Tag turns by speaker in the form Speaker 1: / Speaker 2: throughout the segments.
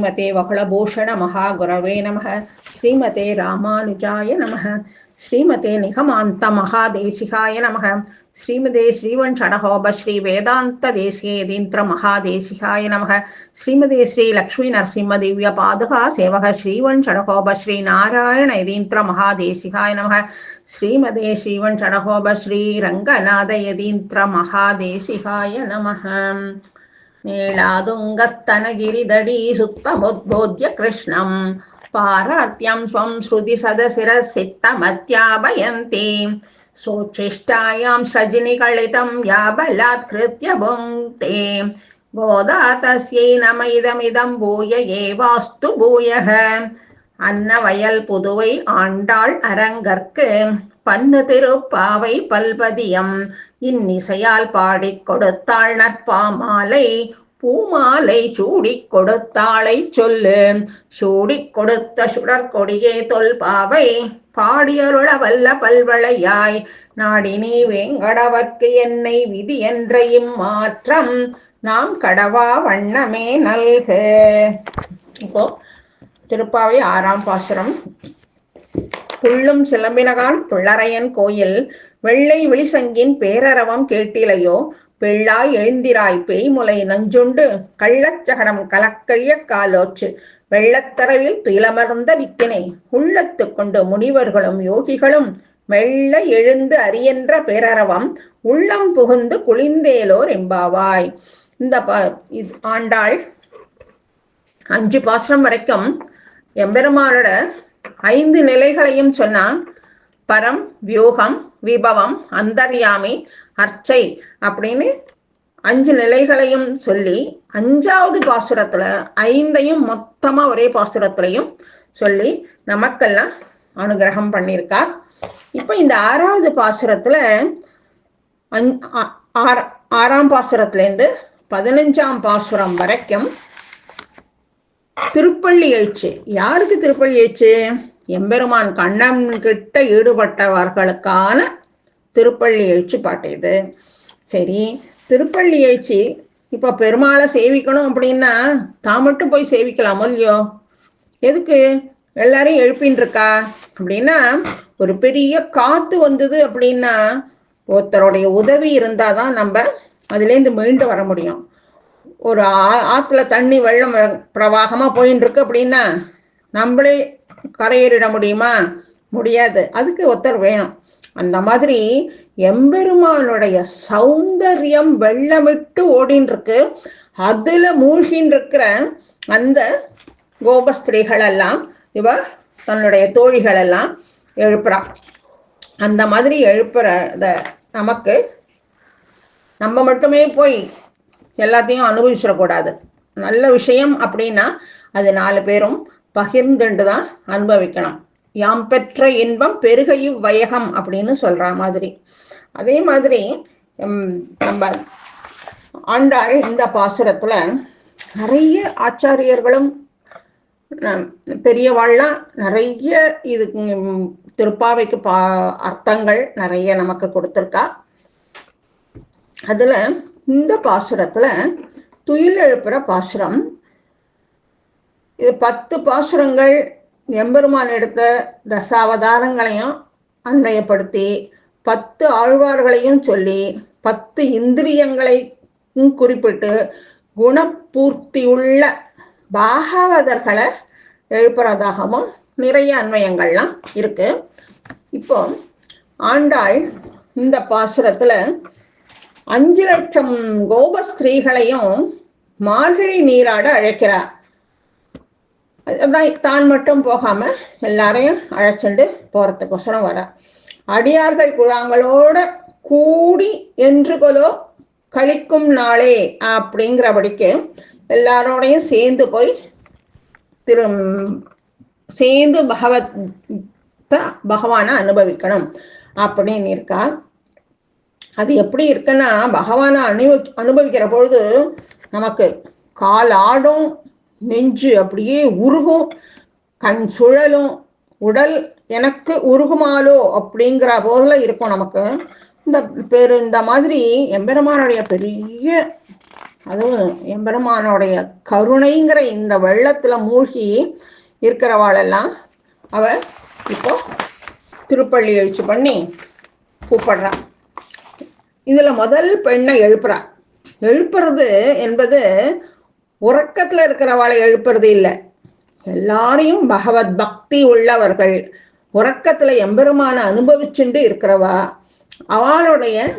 Speaker 1: ஸ்ரீமதே வகுளபூஷண மகாகுரவே நம ஸ்ரீமதே ராமானுஜாய நம ஸ்ரீமதே நிகமாந்த மகாதேசிகாய நம ஸ்ரீமதே ஸ்ரீவன் ஷடகோப ஸ்ரீ வேதாந்த தேசியதீந்திர மகாதேசிகாய நம ஸ்ரீமதே ஸ்ரீ லக்ஷ்மி நரசிம்ம திவ்ய பாதுகா சேவக ஸ்ரீவன் ஷடகோப ஸ்ரீ நாராயண எதீந்திர மகாதேசிகாய நம ஸ்ரீமதே ஸ்ரீவன் ஷடகோப ஸ்ரீ ரங்கநாத எதீந்திர மகாதேசிகாய நம நீளாதுங்கस्तनगिरिदडी सुप्तमुद्बोध्य कृष्णं पारार्त्यं स्वं श्रुति सदशिरसित्तमत्यापयन्ति सोच्छिष्टायां सृजिनिकलितं या बलात्कृत्य भुङ्क्ते गोदा तस्यै नम इदमिदं भूय एवास्तु भूयः அன்னவயல் புதுவை ஆண்டாள் அரங்கற்கு பன்னு திருப்பாவை பல்பதியம் இன்னிசையால் பாடிக் கொடுத்தாள் நற்பாமாலை பூமாலை சூடிக் கொடுத்தாளை சொல்லு. சூடிக் கொடுத்த சுடற்கொடியே தொல்பாவை பாடியருள வல்ல பல்வளையாய். நாடினி வேங்கடவர்க்கு என்னை விதி என்ற இம்மாற்றம் நாம் கடவா வண்ணமே நல்க. இப்போ திருப்பாவை ஆறாம் பாசுரம். புள்ளும் சிலம்பினகான் புள்ளரையன் கோயில். வெள்ளை விழிசங்கின் பேரரவம் கேட்டிலையோ? பெள்ளாய் எழுந்திராய் பேய்முலை நஞ்சுண்டு. கள்ளச்சகடம் கலக்கழிய காலோச்சு. வெள்ளத்தரவில் துயிலமர்ந்த வித்தினை. உள்ளத்து கொண்டு முனிவர்களும் யோகிகளும் மெல்ல எழுந்து அறியென்ற பேரரவம் உள்ளம் புகுந்து குளிந்தேலோர் எம்பாவாய். இந்த ஆண்டாள் அஞ்சு பாசனம் வரைக்கும் எம்பெருமானோட ஐந்து நிலைகளையும் சொன்னா பரம் வியூகம் விபவம் அந்தர்யாமி அர்ச்சை அப்படின்னு அஞ்சு நிலைகளையும் சொல்லி அஞ்சாவது பாசுரத்துல ஐந்தையும் மொத்தமா ஒரே பாசுரத்திலையும் சொல்லி நமக்கெல்லாம் அனுகிரகம் பண்ணியிருக்கா இப்போ இந்த ஆறாவது பாசுரத்துல ஆறாம் பாசுரத்துலேருந்து பதினஞ்சாம் பாசுரம் வரைக்கும் திருப்பள்ளி எழுச்சி. யாருக்கு திருப்பள்ளி எழுச்சி? எம்பெருமான் கண்ணன் கிட்ட ஈடுபட்டவர்களுக்கான திருப்பள்ளி எழுச்சி பாட்டு இது. சரி திருப்பள்ளி எழுச்சி இப்போ பெருமாளை சேவிக்கணும் அப்படின்னா தான் மட்டும் போய் சேவிக்கலாமோ இல்லையோ? எதுக்கு? எல்லாரையும் எழுப்பின்னு இருக்கா அப்படின்னா ஒரு பெரிய காத்து வந்தது அப்படின்னா ஒருத்தருடைய உதவி இருந்தால் தான் நம்ம அதுலேருந்து மீண்டு வர முடியும். ஒரு ஆற்றுல தண்ணி வெள்ளம் பிரவாகமாக போயின்னு இருக்கு அப்படின்னா நம்மளே கரையேறிட முடியுமா? முடியாது. அதுக்கு ஒருத்தர் வேணும். அந்த மாதிரி எம்பெருமானுடைய சௌந்தரியம் வெள்ளமிட்டு ஓடின்னு இருக்கு அதுல மூழ்கின்னு இருக்கிற அந்த கோபஸ்திரீகள் எல்லாம் இவர் தன்னுடைய தோழிகள் எல்லாம் எழுப்புறா. அந்த மாதிரி எழுப்புறத நமக்கு நம்ம மட்டுமே போய் எல்லாத்தையும் அனுபவிச்சிடக்கூடாது. நல்ல விஷயம் அப்படின்னா அது நாலு பேரும் பகிர்ந்துண்டு தான் அனுபவிக்கணும். யாம் பெற்ற இன்பம் பெருகையும் வயகம் அப்படின்னு சொல்ற மாதிரி. அதே மாதிரி நம்ம ஆண்டாள் இந்த பாசுரத்துல நிறைய ஆச்சாரியர்களும் பெரியவாள்லாம் நிறைய இது திருப்பாவைக்கு பா அர்த்தங்கள் நிறைய நமக்கு கொடுத்துருக்கா. அதுல இந்த பாசுரத்துல துயில் எழுப்புற பாசுரம் இது பத்து பாசுரங்கள் எம்பெருமான் எடுத்த தசாவதாரங்களையும் அன்மையப்படுத்தி பத்து ஆழ்வார்களையும் சொல்லி பத்து இந்திரியங்களையும் குறிப்பிட்டு குணப்பூர்த்தியுள்ள பாகவதர்களை எழுப்புறதாகவும் நிறைய அன்வயங்கள்லாம் இருக்கு. இப்போ ஆண்டாள் இந்த பாசுரத்துல அஞ்சு லட்சம் கோபஸ்திரீகளையும் மார்கழி நீராட அழைக்கிறார். தான் மட்டும் போகாம எல்லாரையும் அழைச்சிட்டு போறதுக்கோசரம் வர. அடியார்கள் குழாங்களோட கூடி என்றுகளோ கழிக்கும் நாளே அப்படிங்கிறபடிக்கு எல்லாரோடையும் சேர்ந்து போய் திரு சேர்ந்து பகவத் பகவானை அனுபவிக்கணும் அப்படின்னு இருக்கா அது எப்படி இருக்குன்னா பகவானை அனுபவி அனுபவிக்கிற பொழுது நமக்கு கால் ஆடும் நெஞ்சு அப்படியே உருகும் கண் சுழலும் உடல் எனக்கு உருகுமாலோ அப்படிங்கிற போதுல இருக்கும் நமக்கு. இந்த பெரு இந்த மாதிரி எம்பெருமானுடைய பெரிய அதுவும் எம்பெருமானுடைய கருணைங்கிற இந்த வெள்ளத்துல மூழ்கி இருக்கிறவாளெல்லாம் அவ இப்போ திருப்பள்ளி எழுச்சி பண்ணி கூப்பிடுறா. இதுல முதல் பெண்ணை எழுப்புறா. எழுப்புறது என்பது உறக்கத்துல இருக்கிறவாளை எழுப்புறது இல்லை. எல்லாரையும் பகவத் பக்தி உள்ளவர்கள். உறக்கத்துல எம்பெருமான அனுபவிச்சுண்டு இருக்கிறவா? அவளுடைய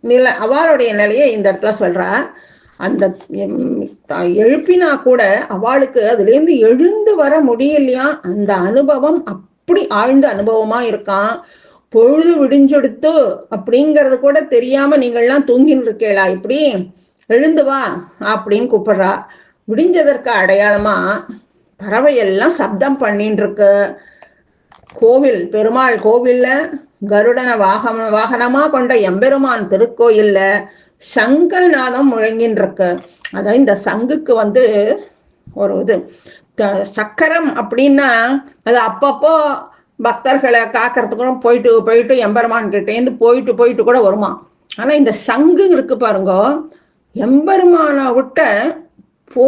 Speaker 1: நிலை அவளுடைய நிலையை இந்த இடத்துல சொல்றா. அந்த எம், எழுப்பினா கூட அவளுக்கு அதுலேருந்து எழுந்து வர முடியலையா? அந்த அனுபவம் அப்படி ஆழ்ந்த அனுபவமா இருக்கான் பொழுது விடிஞ்செடுத்து அப்படிங்கறது கூட தெரியாம நீங்கள்லாம் தூங்கின்னு இருக்கேளா இப்படி? எழுந்து வா அப்படின்னு கூப்பிடுறா. விடிஞ்சதற்கு அடையாளமா பறவை எல்லாம் சப்தம் பண்ணின்னு இருக்கு கோவில் பெருமாள் கோவில்ல கருடன வாகன வாகனமா கொண்ட எம்பெருமான் திருக்கோயில்ல சங்கநாதம் முழங்கின்னு இருக்கு அதான் இந்த சங்குக்கு வந்து ஒரு இது. சக்கரம் அப்படின்னா அது அப்பப்போ பக்தர்களை காக்கிறதுக்கும் போயிட்டு போயிட்டு எம்பெருமான் கிட்டேருந்து போயிட்டு போயிட்டு கூட வருமா. ஆனா இந்த சங்கு இருக்கு பாருங்க எம்பெருமானா விட்ட போ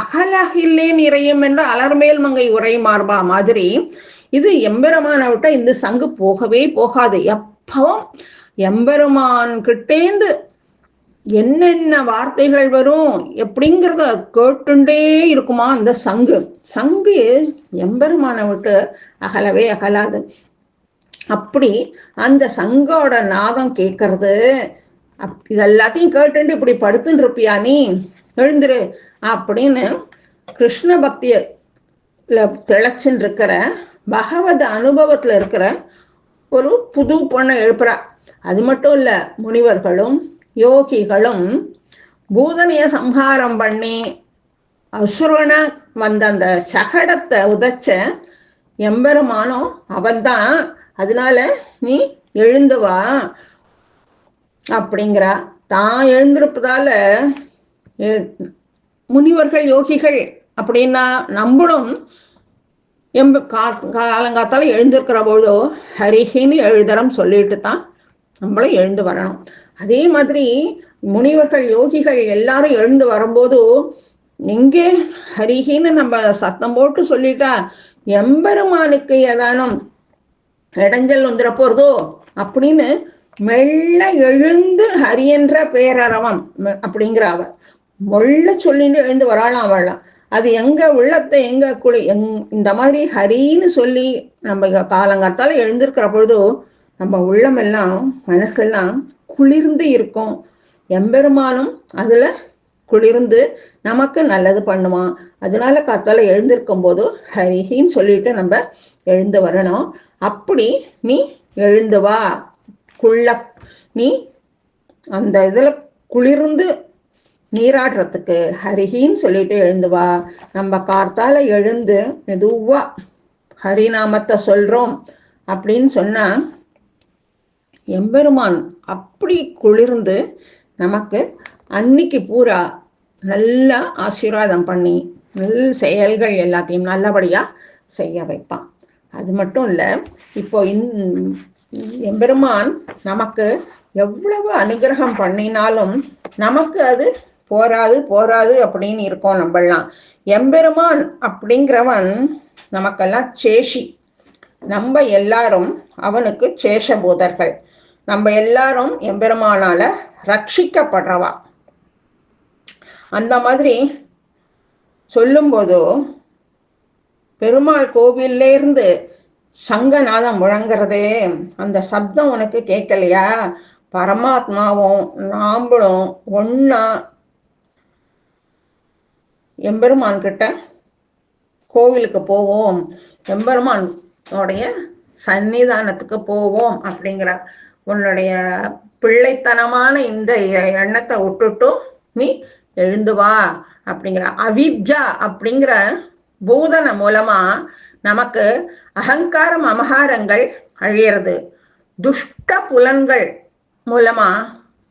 Speaker 1: அகலகில்லே நிறையும் என்று அலர்மேல் மங்கை உரை மார்பா மாதிரி இது எம்பெருமானை விட்ட இந்த சங்கு போகவே போகாது. எப்பவும் எம்பெருமான் கிட்டேந்து என்னென்ன வார்த்தைகள் வரும் எப்படிங்கிறத கேட்டுண்டே இருக்குமா அந்த சங்கு. சங்கு எம்பெருமானை விட்டு அகலவே அகலாது. அப்படி அந்த சங்கோட நாதம் கேட்கறது இது எல்லாத்தையும் கேட்டுட்டு இப்படி படுத்துன்னு இருப்பியா நீ? எழுந்துரு. அப்படின்னு கிருஷ்ண பக்தியில திளைச்சுன்னு இருக்கிற பகவத் அனுபவத்துல இருக்கிற ஒரு புது பொண்ணை எழுப்புறா. அது மட்டும் இல்ல முனிவர்களும் யோகிகளும் பூதனைய சம்ஹாரம் பண்ணி அசுரனா வந்த அந்த சகடத்தை உதைச்ச எம்பெருமானோ அவன்தான். அதனால நீ எழுந்து வா. அப்படிங்கிறா தான் எழுந்திருப்பதால எ- முனிவர்கள் யோகிகள் அப்படின்னா நம்மளும் எம்ப கா காலங்காத்தால எழுந்திருக்கிற பொழுதோ ஹரிஹின்னு எழுதரம் சொல்லிட்டு தான் நம்மளும் எழுந்து வரணும். அதே மாதிரி முனிவர்கள் யோகிகள் எல்லாரும் எழுந்து வரும்போது எங்கே ஹரிஹின்னு நம்ம சத்தம் போட்டு சொல்லிட்டா எம்பெருமானுக்கு ஏதானும் இடைஞ்சல் வந்துட போறதோ அப்படின்னு மெல்ல எழுந்து ஹரியன்ற பேரறவம் அப்படிங்கிற அவ மொள்ள சொல்லிட்டு எழுந்து வராளாம் அவளாம் அது எங்க உள்ளத்தை எங்க குளி எங் இந்த மாதிரி ஹரின்னு சொல்லி நம்ம இங்க காலங்காத்தால எழுந்திருக்கிற பொழுதோ நம்ம உள்ளமெல்லாம் மனசெல்லாம் குளிர்ந்து இருக்கும். எம்பெருமானும் அதுல குளிர்ந்து நமக்கு நல்லது பண்ணுவான் அதனால காத்தால எழுந்திருக்கும் போது ஹரிஹின்னு சொல்லிட்டு நம்ம எழுந்து வரணும். அப்படி நீ எழுந்து வா. குள்ள நீ அந்த இதுல குளிர்ந்து நீராடுறதுக்கு ஹரிஹின்னு சொல்லிட்டு எழுந்து வா. நம்ம கார்த்தால எழுந்து மெதுவா ஹரிநாமத்தை சொல்றோம் அப்படின்னு சொன்னா எம்பெருமான் அப்படி குளிர்ந்து நமக்கு அன்னைக்கு பூரா நல்லா ஆசீர்வாதம் பண்ணி நல் செயல்கள் எல்லாத்தையும் நல்லபடியா செய்ய வைப்பான். அது மட்டும் இல்லை இப்போ இந் எம்பெருமான் நமக்கு எவ்வளவு அனுகிரகம் பண்ணினாலும் நமக்கு அது போராது போராது அப்படின்னு இருக்கோம் நம்மளாம் எம்பெருமான் அப்படிங்கிறவன் நமக்கெல்லாம் சேஷி. நம்ம எல்லாரும் அவனுக்கு சேஷபூதர்கள். நம்ம எல்லாரும் எம்பெருமானால ரட்சிக்கப்படுறவா. அந்த மாதிரி சொல்லும்போதோ பெருமாள் கோவிலேருந்து இருந்து சங்கநாதம் முழங்குறதே. அந்த சப்தம் உனக்கு கேட்கலையா? பரமாத்மாவும் நாம்பளும் ஒன்னா எம்பெருமான் கிட்ட கோவிலுக்கு போவோம். எம்பெருமானுடைய சன்னிதானத்துக்கு போவோம் அப்படிங்கிற உன்னுடைய பிள்ளைத்தனமான இந்த எண்ணத்தை விட்டுட்டும் நீ எழுந்து வா அப்படிங்கிற. அவித்யா அப்படிங்கிற பூதனை மூலமா நமக்கு அகங்காரம் அமகாரங்கள் அழியிறது. துஷ்ட புலன்கள் மூலமா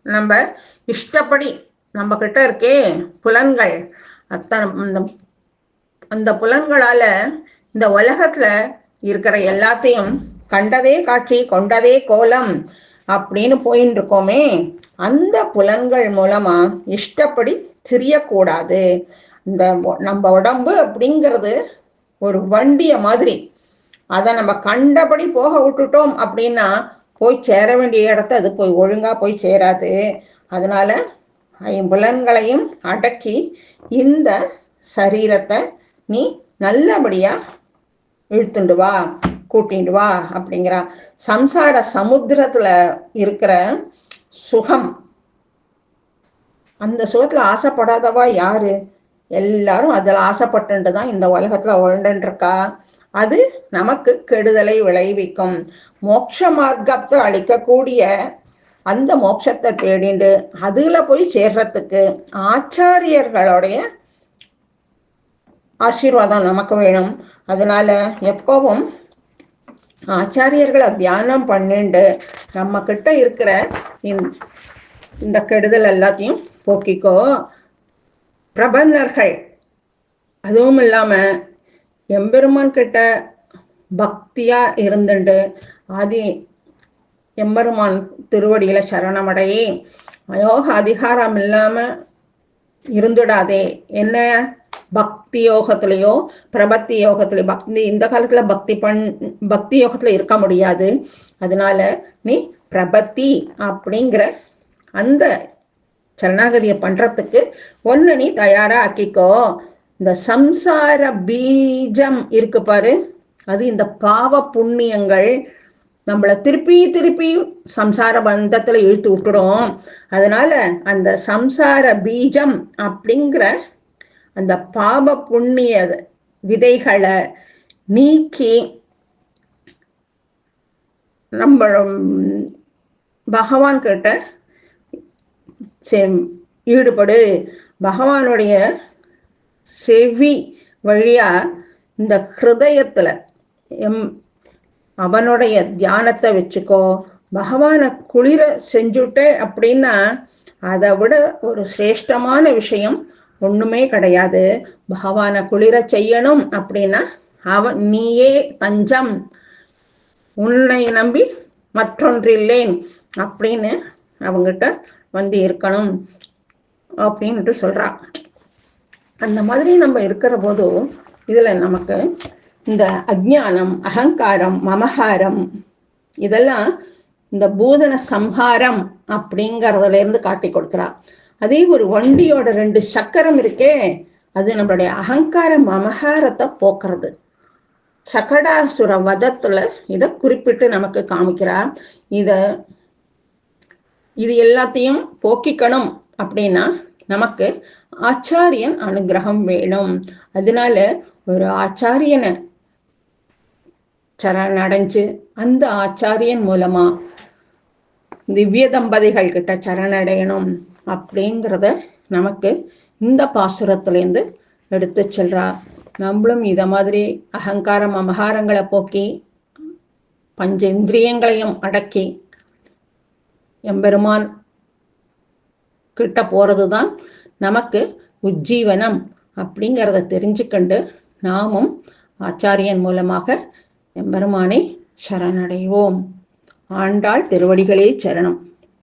Speaker 1: நம்ம இஷ்டப்படி நம்ம கிட்ட இருக்கே புலன்கள். அத்தனை இந்த அந்த புலன்களால இந்த உலகத்துல இருக்கிற எல்லாத்தையும் கண்டதே காட்சி கொண்டதே கோலம் அப்படின்னு போயின்னு இருக்கோமே. அந்த புலன்கள் மூலமா இஷ்டப்படி திரியக்கூடாது. இந்த நம்ம உடம்பு அப்படிங்கிறது ஒரு வண்டிய மாதிரி. அதை நம்ம கண்டபடி போக விட்டுட்டோம் அப்படின்னா போய் சேர வேண்டிய இடத்த அது போய் ஒழுங்கா போய் சேராது. அதனால ஐம்புலன்களையும் அடக்கி இந்த சரீரத்தை நீ நல்லபடியா இழுத்துண்டு வா கூட்டிட்டு வா அப்படிங்கிறா. சம்சார சமுத்திரத்துல இருக்கிற சுகம். அந்த சுகத்துல ஆசைப்படாதவா யாரு? எல்லாரும் அதில் ஆசைப்பட்டு தான் இந்த உலகத்தில் உழண்டுருக்கா அது நமக்கு கெடுதலை விளைவிக்கும். மோட்ச மார்க்கத்தை அளிக்கக்கூடிய அந்த மோட்சத்தை தேடிண்டு அதில் போய் சேர்றதுக்கு ஆச்சாரியர்களுடைய ஆசீர்வாதம் நமக்கு வேணும். அதனால எப்பவும் ஆச்சாரியர்களை தியானம் பண்ணிண்டு நம்ம கிட்ட இருக்கிற இந்த கெடுதல் எல்லாத்தையும் போக்கிக்கோ. பிரபந்தர்கள் அதுவும் இல்லாமல் எம்பெருமான் கிட்ட பக்தியா இருந்துண்டு. ஆதி எம்பெருமான் திருவடியில சரணமடையே அயோக அதிகாரம் இல்லாம இருந்துடாதே. என்ன பக்தி யோகத்திலேயோ பிரபத்தி யோகத்திலேயோ பக்தி இந்த காலத்துல பக்தி பண் பக்தி யோகத்துல இருக்க முடியாது. அதனால நீ பிரபத்தி அப்படிங்கிற அந்த சரணாகதியை பண்றதுக்கு ஒன்று நீ தயாரா ஆக்கிக்கோ. இந்த சம்சார பீஜம் இருக்கு பாரு. அது இந்த பாவ புண்ணியங்கள் நம்மளை திருப்பி திருப்பி சம்சார பந்தத்துல இழுத்து விட்டுடும். அதனால அந்த சம்சார பீஜம் அப்படிங்கிற அந்த பாப புண்ணிய விதைகளை நீக்கி நம்ம பகவான் கிட்ட ஈடுபடு. பகவானுடைய செவி வழியா இந்த ஹிருதயத்துல எம் அவனுடைய தியானத்தை வச்சுக்கோ பகவானை குளிர செஞ்சுட்டே அப்படின்னா அதை விட ஒரு சிரேஷ்டமான விஷயம் ஒண்ணுமே கிடையாது. பகவானை குளிர செய்யணும் அப்படின்னா அவன் நீயே தஞ்சம். உன்னை நம்பி மற்றொன்றில்லேன் அப்படின்னு அவங்கிட்ட வந்து இருக்கணும். அப்படின்ட்டு சொல்றா. அந்த மாதிரி நம்ம இருக்கிற போது இதுல நமக்கு இந்த அஜானம் அகங்காரம் மமகாரம் இதெல்லாம் இந்த பூதன சம்ஹாரம் அப்படிங்கிறதுல இருந்து காட்டி கொடுக்குறா. அதே ஒரு வண்டியோட ரெண்டு சக்கரம் இருக்கே அது நம்மளுடைய அகங்கார மமஹாரத்தை போக்குறது. சகடாசுர வதத்துல இதை குறிப்பிட்டு நமக்கு காமிக்கிறா. இத இது எல்லாத்தையும் போக்கிக்கணும் அப்படின்னா நமக்கு ஆச்சாரியன் அனுகிரகம் வேணும். அதனால ஒரு ஆச்சாரியனை சரணடைஞ்சு அந்த ஆச்சாரியன் மூலமா திவ்ய தம்பதிகள் கிட்ட சரணடையணும் அப்படிங்கிறத நமக்கு இந்த பாசுரத்துலேருந்து எடுத்து சொல்றா. நம்மளும் இதை மாதிரி அகங்காரம் அமகாரங்களை போக்கி பஞ்ச இந்திரியங்களையும் அடக்கி எம்பெருமான் கிட்ட போகிறது தான் நமக்கு உஜ்ஜீவனம் அப்படிங்கிறத தெரிஞ்சுக்கண்டு நாமும் ஆச்சாரியன் மூலமாக எம்பெருமானை சரணடைவோம். ஆண்டாள் திருவடிகளே சரணம்.